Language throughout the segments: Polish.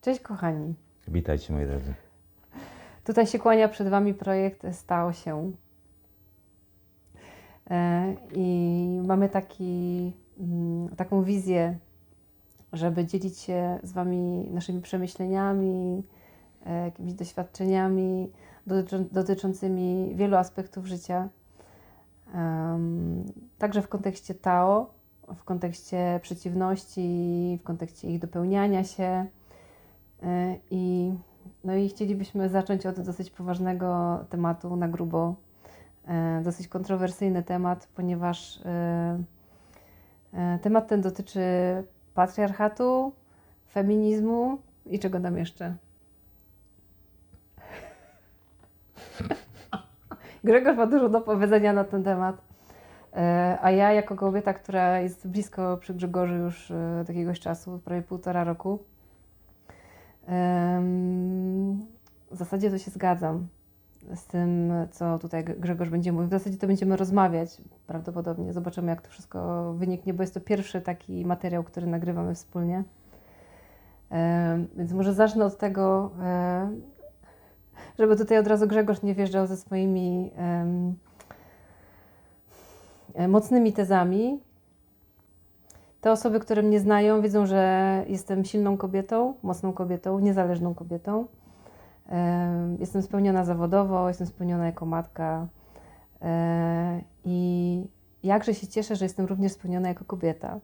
Cześć kochani. Witajcie moi drodzy. Tutaj się kłania przed Wami projekt Stało się. E, I mamy taki, mm, taką wizję, żeby dzielić się z Wami naszymi przemyśleniami, e, jakimiś doświadczeniami dotyczą- dotyczącymi wielu aspektów życia. Także w kontekście Tao, w kontekście przeciwności, w kontekście ich dopełniania się. E, I, no i chcielibyśmy zacząć od dosyć poważnego tematu na grubo. E, Dosyć kontrowersyjny temat, ponieważ e, temat ten dotyczy patriarchatu, feminizmu i czego tam jeszcze? Grzegorz ma dużo do powiedzenia na ten temat. A ja, jako kobieta, która jest blisko przy Grzegorzu już od jakiegoś czasu, prawie półtora roku, w zasadzie to się zgadzam z tym, co tutaj Grzegorz będzie mówił. W zasadzie to będziemy rozmawiać prawdopodobnie. Zobaczymy, jak to wszystko wyniknie, bo jest to pierwszy taki materiał, który nagrywamy wspólnie. Więc może zacznę od tego, e, żeby tutaj od razu Grzegorz nie wjeżdżał ze swoimi e, mocnymi tezami. Te osoby, które mnie znają, wiedzą, że jestem silną kobietą, mocną kobietą, niezależną kobietą. Em, Jestem spełniona zawodowo, jestem spełniona jako matka. I jakże się cieszę, że jestem również spełniona jako kobieta.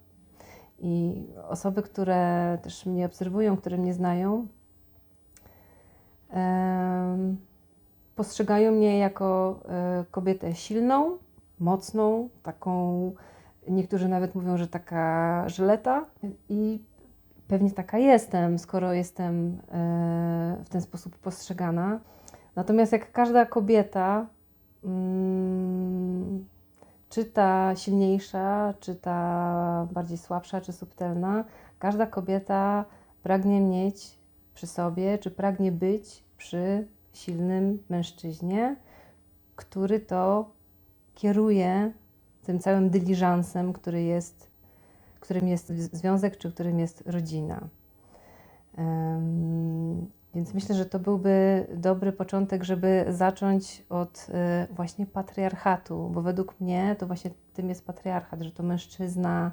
I osoby, które też mnie obserwują, które mnie znają, postrzegają mnie jako e, kobietę silną, mocną, taką, niektórzy nawet mówią, że taka żyleta i pewnie taka jestem, skoro jestem e, w ten sposób postrzegana. Natomiast jak każda kobieta, mm, czy ta silniejsza, czy ta bardziej słabsza, czy subtelna, każda kobieta pragnie mieć przy sobie, czy pragnie być przy silnym mężczyźnie, który to kieruje tym całym dyliżansem, który jest, którym jest związek, czy którym jest rodzina. Więc myślę, że to byłby dobry początek, żeby zacząć od e, właśnie patriarchatu, bo według mnie to właśnie tym jest patriarchat, że to mężczyzna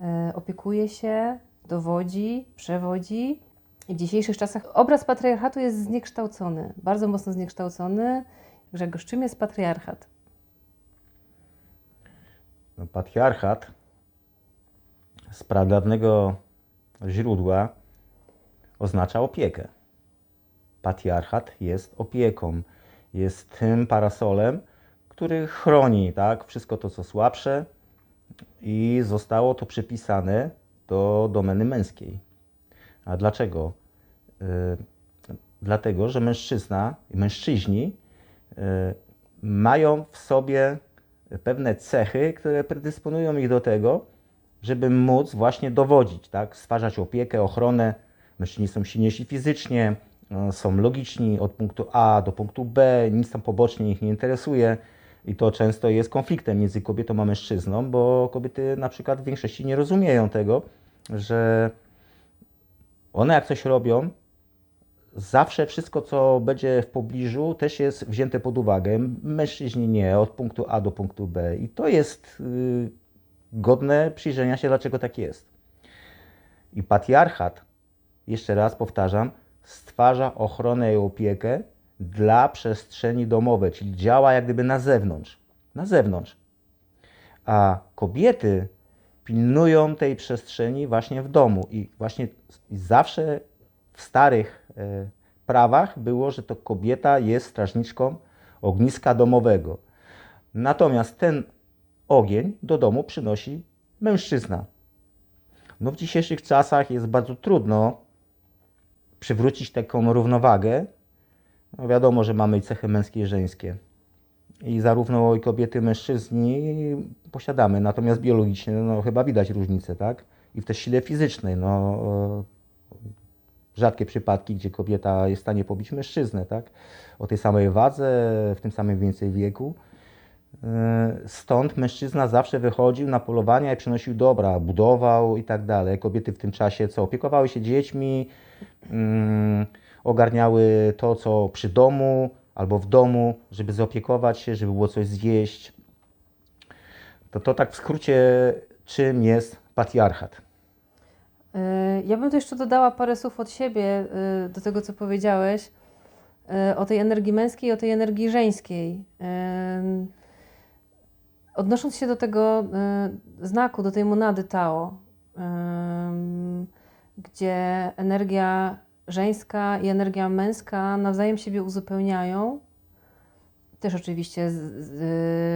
e, opiekuje się, dowodzi, przewodzi. W dzisiejszych czasach obraz patriarchatu jest zniekształcony, bardzo mocno zniekształcony. Grzegorz, czym jest patriarchat? No, patriarchat z pradawnego źródła oznacza opiekę. Patriarchat jest opieką, jest tym parasolem, który chroni tak, wszystko to, co słabsze i zostało to przypisane do domeny męskiej. A dlaczego? Y, dlatego, że mężczyzna i mężczyźni y, mają w sobie pewne cechy, które predysponują ich do tego, żeby móc właśnie dowodzić, tak? stwarzać opiekę, ochronę. Mężczyźni są silniejsi fizycznie, e, są logiczni od punktu A do punktu B, nic tam pobocznie ich nie interesuje. I to często jest konfliktem między kobietą a mężczyzną, bo kobiety na przykład w większości nie rozumieją tego, że one jak coś robią, zawsze wszystko, co będzie w pobliżu, też jest wzięte pod uwagę. Mężczyźni nie, od punktu A do punktu B. I to jest y, godne przyjrzenia się, dlaczego tak jest. I patriarchat, jeszcze raz powtarzam, stwarza ochronę i opiekę dla przestrzeni domowej, czyli działa jak gdyby na zewnątrz. Na zewnątrz. A kobiety pilnują tej przestrzeni właśnie w domu. I właśnie zawsze w starych e, prawach było, że to kobieta jest strażniczką ogniska domowego. Natomiast ten ogień do domu przynosi mężczyzna. No w dzisiejszych czasach jest bardzo trudno przywrócić taką równowagę. No wiadomo, że mamy cechy męskie i żeńskie. I zarówno i kobiety, i mężczyźni posiadamy. Natomiast biologicznie no, chyba widać różnicę, tak? I w tej sile fizycznej. No, rzadkie przypadki, gdzie kobieta jest w stanie pobić mężczyznę, tak? O tej samej wadze, w tym samym więcej wieku. Stąd mężczyzna zawsze wychodził na polowania i przynosił dobra, budował i tak dalej. Kobiety w tym czasie co? Opiekowały się dziećmi, mm, ogarniały to, co przy domu albo w domu, żeby zaopiekować się, żeby było coś zjeść. To, to tak w skrócie, czym jest patriarchat. Y, Ja bym tu jeszcze dodała parę słów od siebie y, do tego, co powiedziałeś y, o tej energii męskiej o tej energii żeńskiej. Odnosząc się do tego znaku, do tej monady Tao, gdzie energia żeńska i energia męska nawzajem siebie uzupełniają, też oczywiście z, z,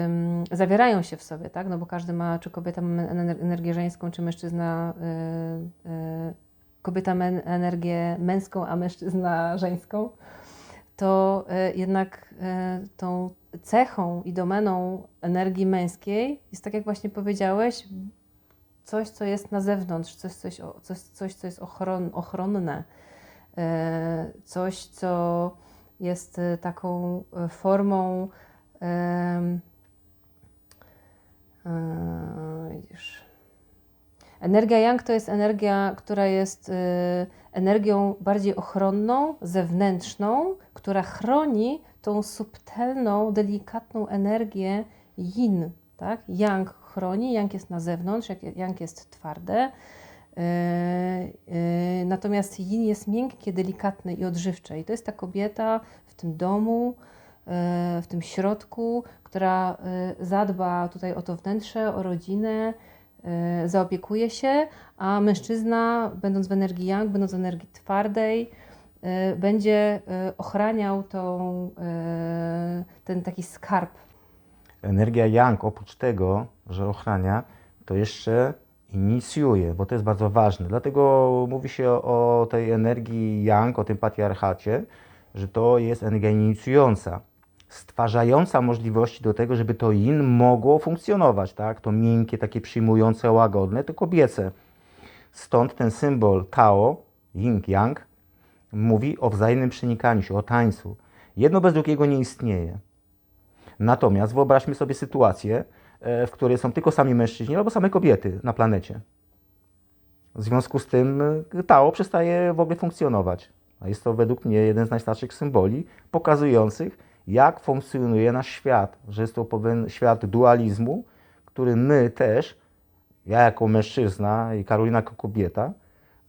ym, zawierają się w sobie, tak? No bo każdy ma, czy kobieta ma ener- energię żeńską, czy mężczyzna, y, y, kobieta ma energię męską, a mężczyzna żeńską, to y, jednak y, tą cechą i domeną energii męskiej jest, tak jak właśnie powiedziałeś, coś, co jest na zewnątrz, coś, coś, coś, coś co jest ochron, ochronne, y, coś, co jest y, taką y, formą. e, widzisz. Energia Yang to jest energia, która jest y, energią bardziej ochronną, zewnętrzną, która chroni tą subtelną, delikatną energię Yin. Tak? Yang chroni, Yang jest na zewnątrz, Yang jest twarde. Yy, yy, Natomiast yin jest miękkie, delikatne i odżywcze. I to jest ta kobieta w tym domu, yy, w tym środku, która zadba tutaj o to wnętrze, o rodzinę, zaopiekuje się, a mężczyzna, będąc w energii yang, będąc w energii twardej, będzie ochraniał tą, ten taki skarb. Energia Yang oprócz tego, że ochrania, to jeszcze inicjuje, bo to jest bardzo ważne. Dlatego mówi się o, o tej energii Yang, o tym patriarchacie, że to jest energia inicjująca, stwarzająca możliwości do tego, żeby to Yin mogło funkcjonować, tak? To miękkie, takie przyjmujące, łagodne, to kobiece. Stąd ten symbol Tao, Yin Yang, mówi o wzajemnym przenikaniu się, o tańcu. Jedno bez drugiego nie istnieje. Natomiast wyobraźmy sobie sytuację, w której są tylko sami mężczyźni albo same kobiety na planecie. W związku z tym e, Tao przestaje w ogóle funkcjonować. A jest to według mnie jeden z najstarszych symboli pokazujących, jak funkcjonuje nasz świat. Że jest to pewien świat dualizmu, który my też, ja jako mężczyzna i Karolina jako kobieta,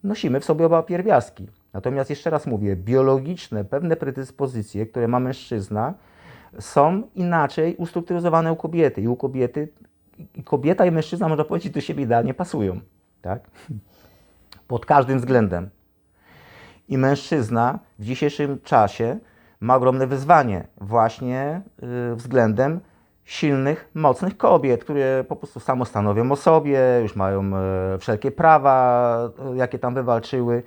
nosimy w sobie oba pierwiastki. Natomiast jeszcze raz mówię, biologiczne pewne predyspozycje, które ma mężczyzna, są inaczej ustrukturyzowane u kobiety. I u kobiety, i kobieta i mężczyzna, można powiedzieć, do siebie idealnie pasują. Tak? Pod każdym względem. I mężczyzna w dzisiejszym czasie ma ogromne wyzwanie właśnie y, względem silnych, mocnych kobiet, które po prostu samostanowią o sobie, już mają e, wszelkie prawa, e, jakie tam wywalczyły.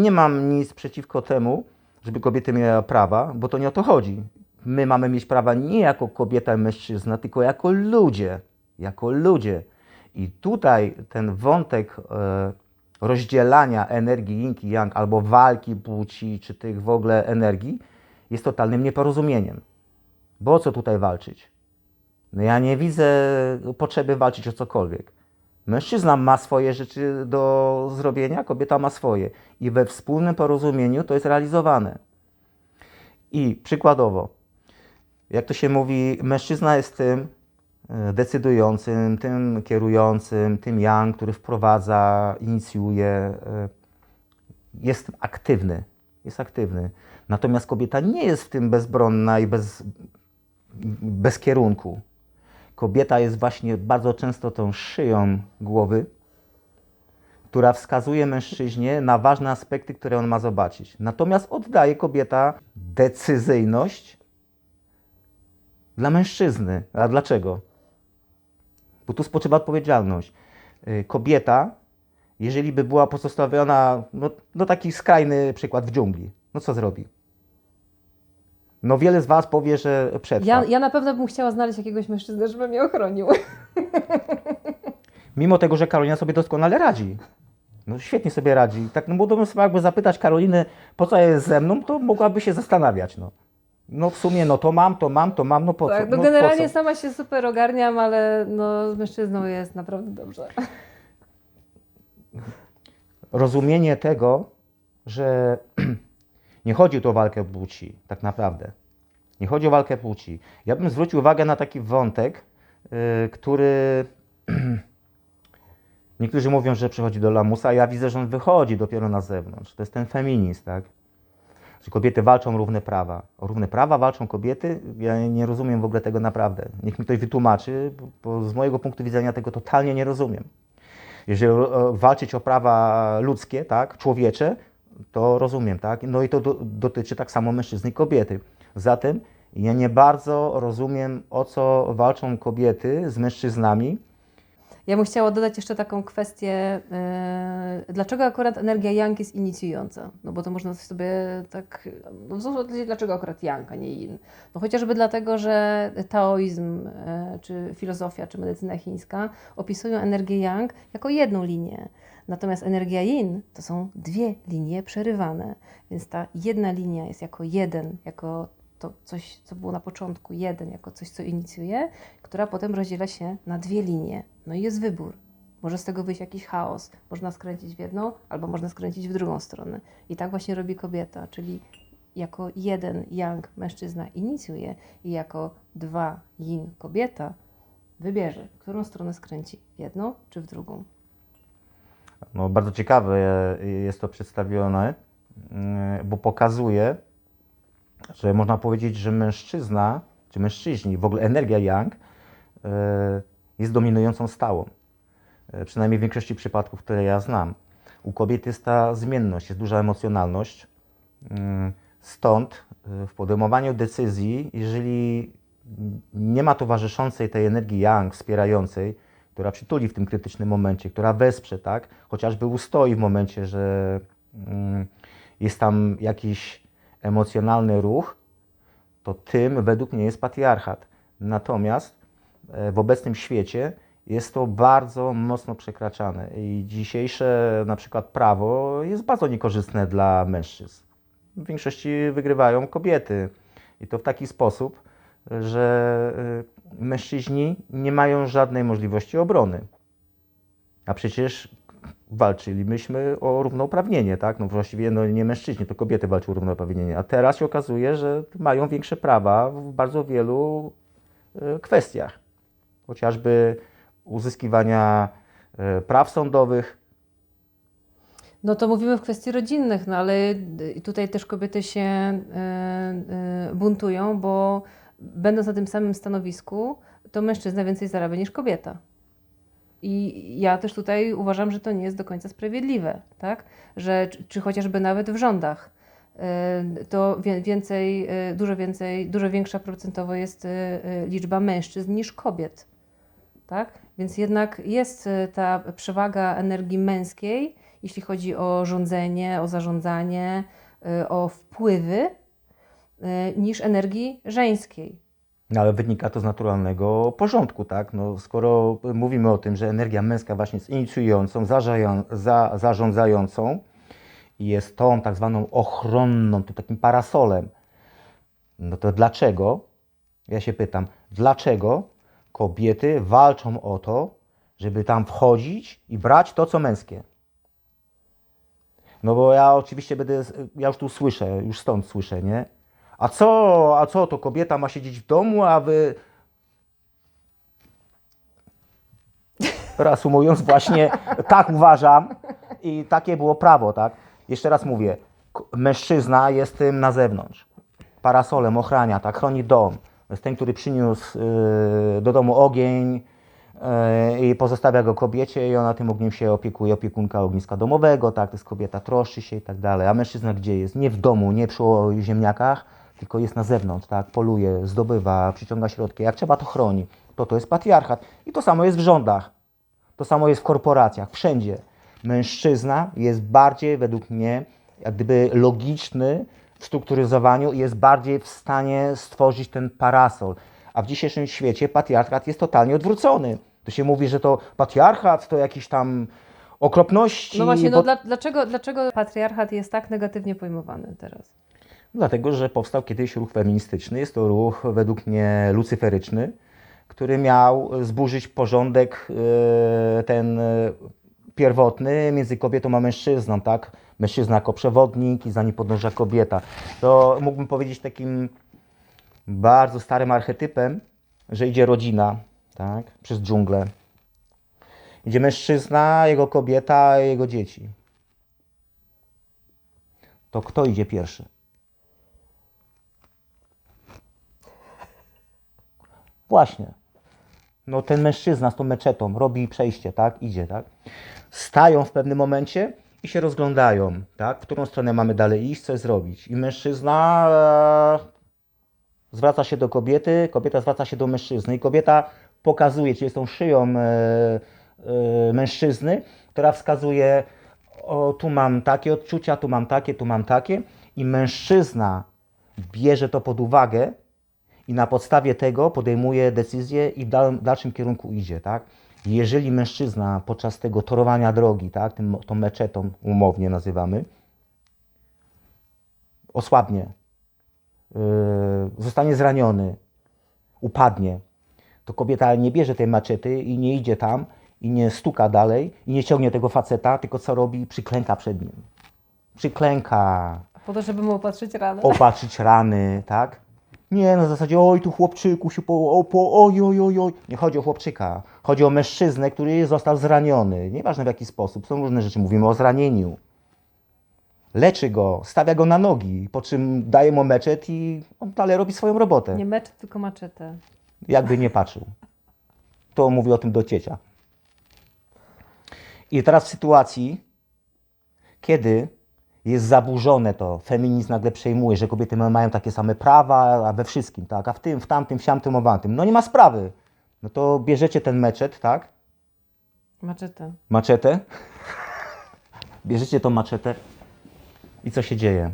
Nie mam nic przeciwko temu, żeby kobiety miały prawa, bo to nie o to chodzi. My mamy mieć prawa nie jako kobieta i mężczyzna, tylko jako ludzie. Jako ludzie. I tutaj ten wątek e, rozdzielania energii yin i yang, albo walki płci, czy tych w ogóle energii, jest totalnym nieporozumieniem. Bo o co tutaj walczyć? No ja nie widzę potrzeby walczyć o cokolwiek. Mężczyzna ma swoje rzeczy do zrobienia, kobieta ma swoje. I we wspólnym porozumieniu to jest realizowane. I przykładowo, jak to się mówi, mężczyzna jest tym e, decydującym, tym kierującym, tym yang, który wprowadza, inicjuje, e, jest aktywny. Jest aktywny. Natomiast kobieta nie jest w tym bezbronna i bez, bez kierunku. Kobieta jest właśnie bardzo często tą szyją głowy, która wskazuje mężczyźnie na ważne aspekty, które on ma zobaczyć. Natomiast oddaje kobieta decyzyjność dla mężczyzny. A dlaczego? Bo tu spoczywa odpowiedzialność. Y, Kobieta, jeżeli by była pozostawiona, no, no taki skrajny przykład w dżungli, no co zrobi? No wiele z Was powie, że przetrwa. Ja, ja na pewno bym chciała znaleźć jakiegoś mężczyznę, żeby mnie ochronił. Mimo tego, że Karolina sobie doskonale radzi. No świetnie sobie radzi. Tak, no bo jakby zapytać Karoliny, po co jest ze mną, to mogłaby się zastanawiać. No. No w sumie, no to mam, to mam, to mam, no po tak, co? no po generalnie co? sama się super ogarniam, ale no, z mężczyzną jest naprawdę dobrze. rozumienie tego, że nie chodzi tu o walkę płci, tak naprawdę. Nie chodzi o walkę płci. Ja bym zwrócił uwagę na taki wątek, y, który niektórzy mówią, że przychodzi do lamusa, a ja widzę, że on wychodzi dopiero na zewnątrz. To jest ten feminizm, tak? Że kobiety walczą o równe prawa. O równe prawa walczą kobiety? Ja nie rozumiem w ogóle tego naprawdę. Niech mi ktoś wytłumaczy, bo- z mojego punktu widzenia tego totalnie nie rozumiem. Jeżeli walczyć o prawa ludzkie, tak, człowiecze, to rozumiem, tak? No i to do, dotyczy tak samo mężczyzn i kobiety. Zatem ja nie bardzo rozumiem, o co walczą kobiety z mężczyznami. Ja bym chciała dodać jeszcze taką kwestię, yy, dlaczego akurat energia Yang jest inicjująca? No bo to można sobie tak, no w zasadzie dlaczego akurat Yang, a nie Yin? No chociażby dlatego, że taoizm, yy, czy filozofia, czy medycyna chińska opisują energię Yang jako jedną linię. Natomiast energia Yin to są dwie linie przerywane, więc ta jedna linia jest jako jeden, jako to coś, co było na początku, jeden, jako coś, co inicjuje, która potem rozdziela się na dwie linie. No i jest wybór. Może z tego wyjść jakiś chaos. Można skręcić w jedną, albo można skręcić w drugą stronę. I tak właśnie robi kobieta, czyli jako jeden yang mężczyzna inicjuje i jako dwa yin kobieta wybierze, którą stronę skręci, w jedną czy w drugą. No, bardzo ciekawe e, jest to przedstawione, mm, bo pokazuje, że można powiedzieć, że mężczyzna, czy mężczyźni, w ogóle energia yang e, jest dominującą stałą. E, Przynajmniej w większości przypadków, które ja znam. U kobiet jest ta zmienność, jest duża emocjonalność. Mm, Stąd e, w podejmowaniu decyzji, jeżeli nie ma towarzyszącej tej energii yang wspierającej, która przytuli w tym krytycznym momencie, która wesprze, tak? Chociażby ustoi w momencie, że mm, jest tam jakiś emocjonalny ruch, to tym według mnie jest patriarchat. Natomiast w obecnym świecie jest to bardzo mocno przekraczane i dzisiejsze na przykład prawo jest bardzo niekorzystne dla mężczyzn. W większości wygrywają kobiety i to w taki sposób, że y, mężczyźni nie mają żadnej możliwości obrony. A przecież walczyliśmy o równouprawnienie, tak? No właściwie no, nie mężczyźni, to kobiety walczą o równouprawnienie. A teraz się okazuje, że mają większe prawa w bardzo wielu y, kwestiach. Chociażby uzyskiwania y, praw sądowych, No to mówimy w kwestii rodzinnych, no ale y, tutaj też kobiety się y, y, buntują, bo będąc na tym samym stanowisku, to mężczyzna więcej zarabia niż kobieta. I ja też tutaj uważam, że to nie jest do końca sprawiedliwe, tak? Że czy, chociażby nawet w rządach to więcej, dużo więcej, dużo większa procentowo jest liczba mężczyzn niż kobiet, tak? Więc jednak jest y, ta przewaga energii męskiej, jeśli chodzi o rządzenie, o zarządzanie, y, o wpływy, y, niż energii żeńskiej. No, ale wynika to z naturalnego porządku, tak? No, skoro mówimy o tym, że energia męska właśnie jest inicjującą, za, zarządzającą jest tą tak zwaną ochronną, to takim parasolem, no to dlaczego, ja się pytam, dlaczego kobiety walczą o to, żeby tam wchodzić i brać to, co męskie? No bo ja oczywiście będę, ja już tu słyszę, już stąd słyszę, nie? A co, a co, to kobieta ma siedzieć w domu, a wy... Reasumując właśnie, tak uważam i takie było prawo, tak? Jeszcze raz mówię, mężczyzna jest tym na zewnątrz. Parasolem ochrania, tak, chroni dom. Jest ten, który przyniósł y, do domu ogień y, i pozostawia go kobiecie i ona tym ogniem się opiekuje, opiekunka ogniska domowego, tak, to jest kobieta, troszczy się i tak dalej. A mężczyzna gdzie jest? Nie w domu, nie przy ziemniakach, tylko jest na zewnątrz, tak, poluje, zdobywa, przyciąga środki. Jak trzeba, to chroni. To to jest patriarchat. I to samo jest w rządach. To samo jest w korporacjach, wszędzie. Mężczyzna jest bardziej, według mnie, jak gdyby logiczny strukturyzowaniu i jest bardziej w stanie stworzyć ten parasol. A w dzisiejszym świecie patriarchat jest totalnie odwrócony. To się mówi, że to patriarchat to jakieś tam okropności. No właśnie, bo- no dla, dlaczego, dlaczego patriarchat jest tak negatywnie pojmowany teraz? Dlatego, że powstał kiedyś ruch feministyczny. Jest to ruch według mnie lucyferyczny, który miał zburzyć porządek e, ten e, pierwotny między kobietą a mężczyzną, tak? Mężczyzna jako przewodnik i za nim podąża kobieta. To mógłbym powiedzieć takim bardzo starym archetypem, że idzie rodzina, tak? Przez dżunglę. Idzie mężczyzna, jego kobieta, jego dzieci. To kto idzie pierwszy? Właśnie. No ten mężczyzna z tą meczetą robi przejście, tak? Idzie, tak? Stają w pewnym momencie i się rozglądają, tak? W którą stronę mamy dalej iść, co zrobić. I mężczyzna e, zwraca się do kobiety, kobieta zwraca się do mężczyzny i kobieta pokazuje, czyli jest tą szyją e, e, mężczyzny, która wskazuje, o tu mam takie odczucia, tu mam takie, tu mam takie i mężczyzna bierze to pod uwagę i na podstawie tego podejmuje decyzję i w dal- dalszym kierunku idzie, tak? Jeżeli mężczyzna podczas tego torowania drogi, tak, tym, tą meczetą umownie nazywamy, osłabnie, yy, zostanie zraniony, upadnie, to kobieta nie bierze tej maczety i nie idzie tam i nie stuka dalej i nie ciągnie tego faceta, tylko co robi? Przyklęka przed nim. Przyklęka, Po to, żeby mu opatrzyć ranę. opatrzyć rany, tak? Nie, na zasadzie, oj, tu chłopczyku się po, o, po, oj, oj, oj, oj. Nie chodzi o chłopczyka. Chodzi o mężczyznę, który został zraniony. Nieważne w jaki sposób, są różne rzeczy. Mówimy o zranieniu. Leczy go, stawia go na nogi, po czym daje mu meczet i on dalej robi swoją robotę. Nie mecz, tylko maczetę. Jakby nie patrzył. To mówi o tym do ciecia. I teraz w sytuacji, kiedy jest zaburzone to, feminizm nagle przejmuje, że kobiety ma- mają takie same prawa, a we wszystkim, tak, a w tym, w tamtym, w siamtym, owantym. No nie ma sprawy. No to bierzecie ten meczet, tak, Maczetę. maczetę, bierzecie tą maczetę i co się dzieje?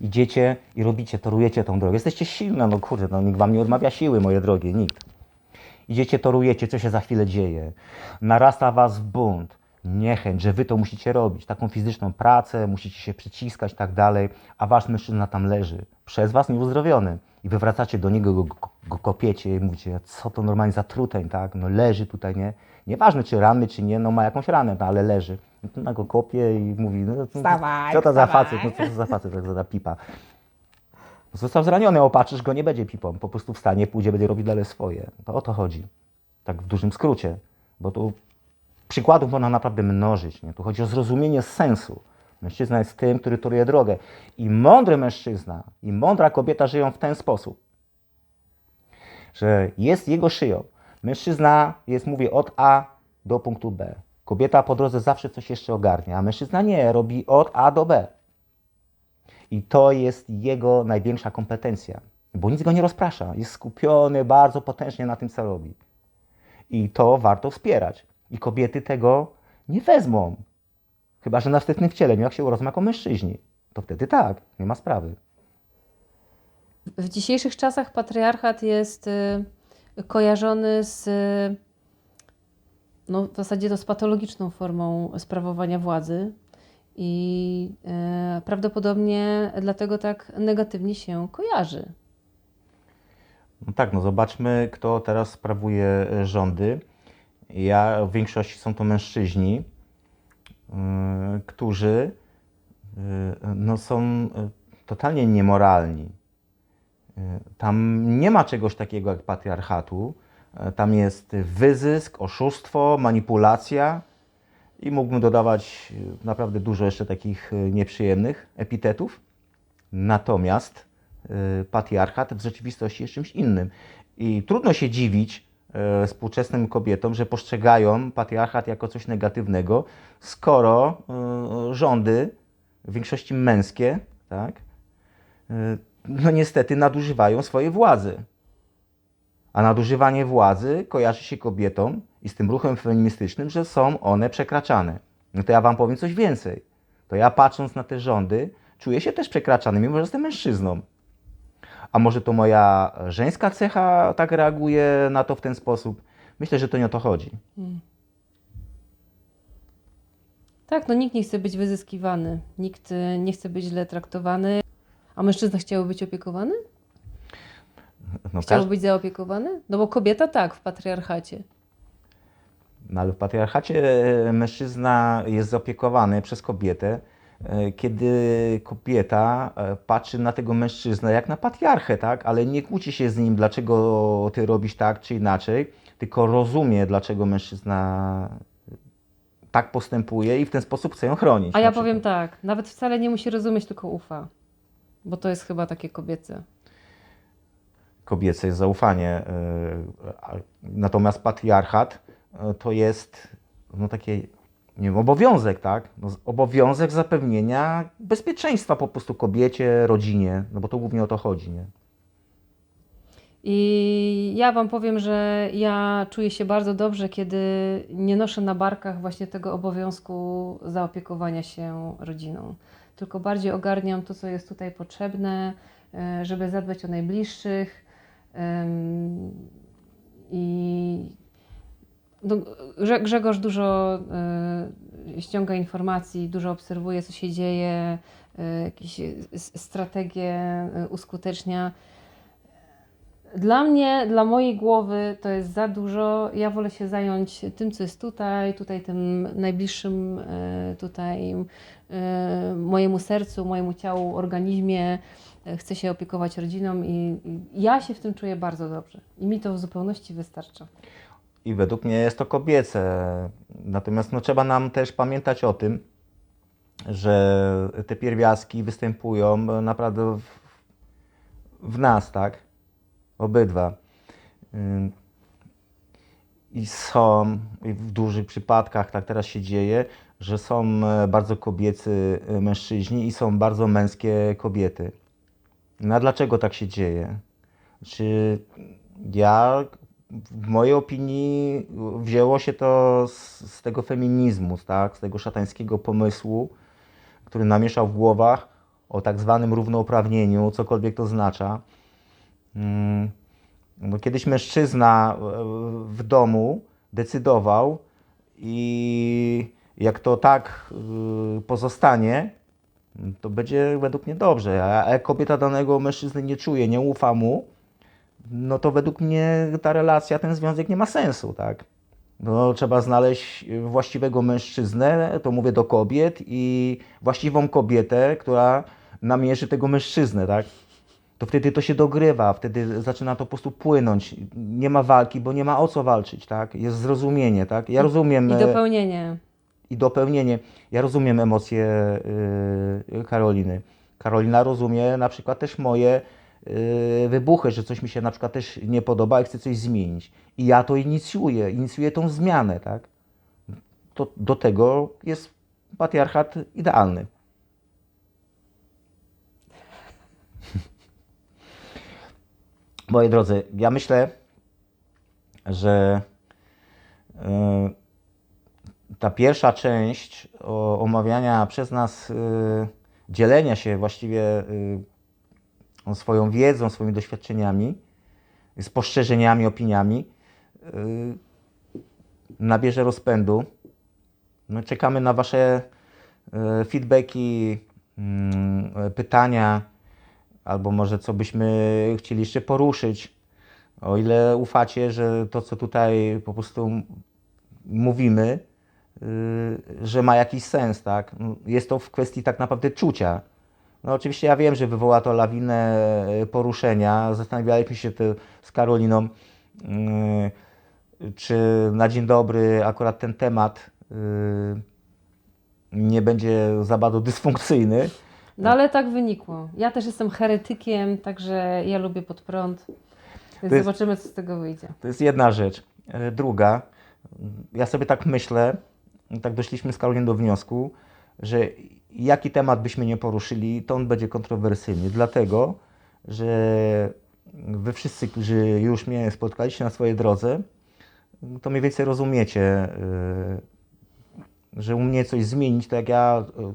Idziecie i robicie, torujecie tą drogę. Jesteście silne, no kurde, no, nikt wam nie odmawia siły, moje drogie, nikt. Idziecie, torujecie, co się za chwilę dzieje. Narasta was bunt, niechęć, że wy to musicie robić, taką fizyczną pracę, musicie się przyciskać i tak dalej, a wasz mężczyzna tam leży, przez was nieuzdrowiony. I wy wracacie do niego, go, go, kopiecie i mówicie, co to normalnie za truteń, tak? No leży tutaj, nie? Nieważne, czy ranny, czy nie, no ma jakąś ranę, no ale leży. No go kopie i mówi, no co- Wstawaj, co to za facet, no co to za facet, tak za pipa. Został zraniony, opatrzysz go, nie będzie pipą. Po prostu wstanie, pójdzie, będzie robić dalej swoje. To o to chodzi. Tak w dużym skrócie. Bo tu przykładów można naprawdę mnożyć. Nie? Tu chodzi o zrozumienie sensu. Mężczyzna jest tym, który toruje drogę. I mądry mężczyzna, i mądra kobieta żyją w ten sposób, że jest jego szyją. Mężczyzna jest, mówię, od A do punktu B. Kobieta po drodze zawsze coś jeszcze ogarnia, a mężczyzna nie, robi od A do B. I to jest jego największa kompetencja, bo nic go nie rozprasza. Jest skupiony bardzo potężnie na tym, co robi. I to warto wspierać. I kobiety tego nie wezmą. Chyba, że na wstępnym wcieleniu, jak się urodzą jako mężczyźni. To wtedy tak, nie ma sprawy. W dzisiejszych czasach patriarchat jest y, kojarzony z y, no, w zasadzie to z patologiczną formą sprawowania władzy i y, prawdopodobnie dlatego tak negatywnie się kojarzy. No tak, no zobaczmy, kto teraz sprawuje rządy. Ja, w większości są to mężczyźni, yy, którzy yy, no, są yy, totalnie niemoralni. Tam nie ma czegoś takiego jak patriarchatu. Tam jest wyzysk, oszustwo, manipulacja i mógłbym dodawać naprawdę dużo jeszcze takich nieprzyjemnych epitetów. Natomiast y, patriarchat w rzeczywistości jest czymś innym. I trudno się dziwić y, współczesnym kobietom, że postrzegają patriarchat jako coś negatywnego, skoro y, rządy, w większości męskie, tak, y, no niestety nadużywają swojej władzy. A nadużywanie władzy kojarzy się kobietom i z tym ruchem feministycznym, że są one przekraczane. No to ja wam powiem coś więcej. To ja patrząc na te rządy, czuję się też przekraczany, mimo że jestem mężczyzną. A może to moja żeńska cecha tak reaguje na to w ten sposób? Myślę, że to nie o to chodzi. Tak, no nikt nie chce być wyzyskiwany, nikt y, nie chce być źle traktowany, A mężczyzna chciałby być opiekowany? No, Chciałby każ- być zaopiekowany? No bo kobieta tak, w patriarchacie. no, ale w patriarchacie e, mężczyzna jest zaopiekowany przez kobietę, kiedy kobieta e, patrzy na tego mężczyznę jak na patriarchę, tak? ale nie kłóci się z nim, dlaczego ty robisz tak czy inaczej, tylko rozumie, dlaczego mężczyzna tak postępuje i w ten sposób chce ją chronić. A ja powiem tak, nawet wcale nie musi rozumieć, tylko ufa. Bo to jest chyba takie kobiece. kobiece jest zaufanie. e, Natomiast patriarchat e, to jest no takie, nie wiem, obowiązek, tak? No, obowiązek zapewnienia bezpieczeństwa po prostu kobiecie, rodzinie, no bo to głównie o to chodzi, nie? I ja Wam powiem, że ja czuję się bardzo dobrze, kiedy nie noszę na barkach właśnie tego obowiązku zaopiekowania się rodziną. Tylko bardziej ogarniam to, co jest tutaj potrzebne, e, żeby zadbać o najbliższych. I no, Grze- Grzegorz dużo e, ściąga informacji, dużo obserwuje, co się dzieje, e, jakieś strategie e, uskutecznia. Dla mnie, dla mojej głowy to jest za dużo. Ja wolę się zająć tym, co jest tutaj, tutaj tym najbliższym, e, tutaj e, mojemu sercu, mojemu ciału, organizmie. Chcę się opiekować rodziną i, i ja się w tym czuję bardzo dobrze. I mi to w zupełności wystarcza. I według mnie jest to kobiece. Natomiast no, trzeba nam też pamiętać o tym, że te pierwiastki występują naprawdę w, w nas, tak? Obydwa. I są, i w dużych przypadkach tak teraz się dzieje, że są bardzo kobiecy mężczyźni i są bardzo męskie kobiety. No a dlaczego tak się dzieje? Czy ja, w mojej opinii, wzięło się to z, z tego feminizmu, tak? z tego szatańskiego pomysłu, który namieszał w głowach o tak zwanym równouprawnieniu, cokolwiek to oznacza. Mm, No, kiedyś mężczyzna e, w domu decydował i jak to tak y, pozostanie, to będzie według mnie dobrze. A kobieta danego mężczyzny nie czuje, nie ufa mu, no to według mnie ta relacja, ten związek nie ma sensu, tak? No, trzeba znaleźć właściwego mężczyznę, to mówię do kobiet, i właściwą kobietę, która namierzy tego mężczyznę, tak? To wtedy to się dogrywa, wtedy zaczyna to po prostu płynąć. Nie ma walki, bo nie ma o co walczyć, tak? Jest zrozumienie, tak? Ja rozumiem I e, dopełnienie. i dopełnienie. Ja rozumiem emocje y, Karoliny. Karolina rozumie na przykład też moje wybuchy, że coś mi się na przykład też nie podoba i chcę coś zmienić. I ja to inicjuję, inicjuję tą zmianę, tak? To, do tego jest patriarchat idealny. Moi drodzy, ja myślę, że y, ta pierwsza część omawiania przez nas y, dzielenia się właściwie swoją wiedzą, swoimi doświadczeniami, spostrzeżeniami, opiniami y, nabierze rozpędu. No, czekamy na Wasze y, feedbacki, mm, pytania, albo może co byśmy chcieli jeszcze poruszyć. O ile ufacie, że to, co tutaj po prostu mówimy, y, że ma jakiś sens, tak? Jest to w kwestii tak naprawdę czucia. No oczywiście ja wiem, że wywoła to lawinę y, poruszenia. Zastanawialiśmy się z Karoliną, y, czy na dzień dobry akurat ten temat y, nie będzie za bardzo dysfunkcyjny. No ale tak wynikło. Ja też jestem heretykiem, także ja lubię pod prąd. Więc jest- zobaczymy, co z tego wyjdzie. To jest jedna rzecz. E, Druga, ja sobie tak myślę, tak doszliśmy z Karoliną do wniosku, że jaki temat byśmy nie poruszyli, to on będzie kontrowersyjny, dlatego, że wy wszyscy, którzy już mnie spotkaliście na swojej drodze, to mniej więcej rozumiecie, e, że u mnie coś zmienić, to jak ja e,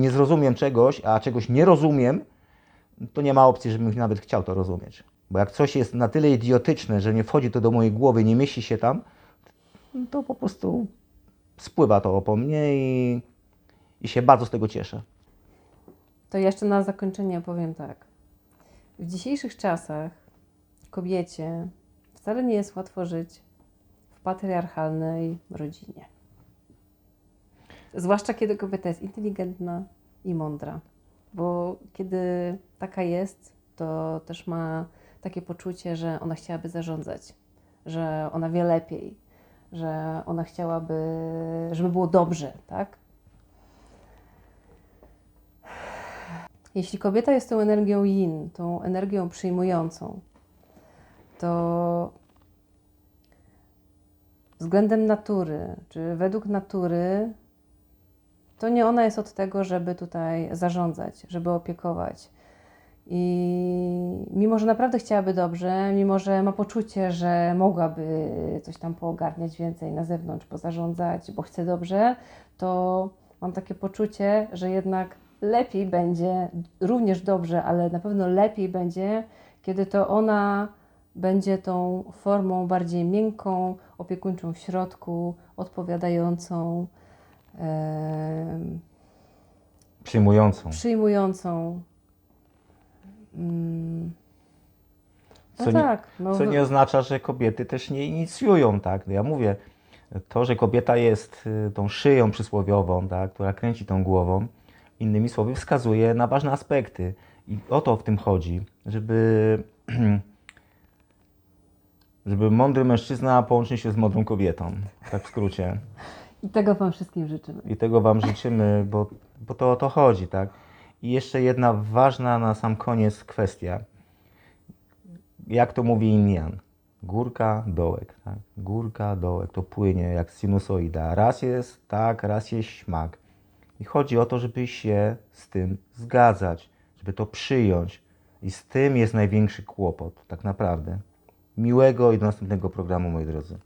nie zrozumiem czegoś, a czegoś nie rozumiem, to nie ma opcji, żebym nawet chciał to rozumieć. Bo jak coś jest na tyle idiotyczne, że nie wchodzi to do mojej głowy, nie mieści się tam, to po prostu spływa to po mnie i, i się bardzo z tego cieszę. To jeszcze na zakończenie powiem tak. W dzisiejszych czasach kobiecie wcale nie jest łatwo żyć w patriarchalnej rodzinie. Zwłaszcza kiedy kobieta jest inteligentna i mądra. Bo kiedy taka jest, to też ma takie poczucie, że ona chciałaby zarządzać, że ona wie lepiej, że ona chciałaby, żeby było dobrze, tak? Jeśli kobieta jest tą energią yin, tą energią przyjmującą, to względem natury, czy według natury, to nie ona jest od tego, żeby tutaj zarządzać, żeby opiekować. I mimo, że naprawdę chciałaby dobrze, mimo, że ma poczucie, że mogłaby coś tam poogarniać więcej na zewnątrz, pozarządzać, bo chce dobrze, to mam takie poczucie, że jednak lepiej będzie, również dobrze, ale na pewno lepiej będzie, kiedy to ona będzie tą formą bardziej miękką, opiekuńczą w środku, odpowiadającą, Przyjmującą. przyjmującą. Mm. No Co nie- tak, no, Co nie oznacza, że kobiety też nie inicjują, tak? Ja mówię, to, że kobieta jest y, tą szyją przysłowiową, tak, która kręci tą głową, innymi słowy wskazuje na ważne aspekty. I o to w tym chodzi, żeby, żeby mądry mężczyzna połączył się z mądrą kobietą, tak w skrócie. I tego Wam wszystkim życzymy. I tego Wam życzymy, bo, bo to o to chodzi, tak? I jeszcze jedna ważna na sam koniec kwestia. Jak to mówi Indian? Górka, dołek, tak? Górka, dołek, to płynie jak sinusoida. Raz jest tak, raz jest śmak. I chodzi o to, żeby się z tym zgadzać, żeby to przyjąć. I z tym jest największy kłopot, tak naprawdę. Miłego i do następnego programu, moi drodzy.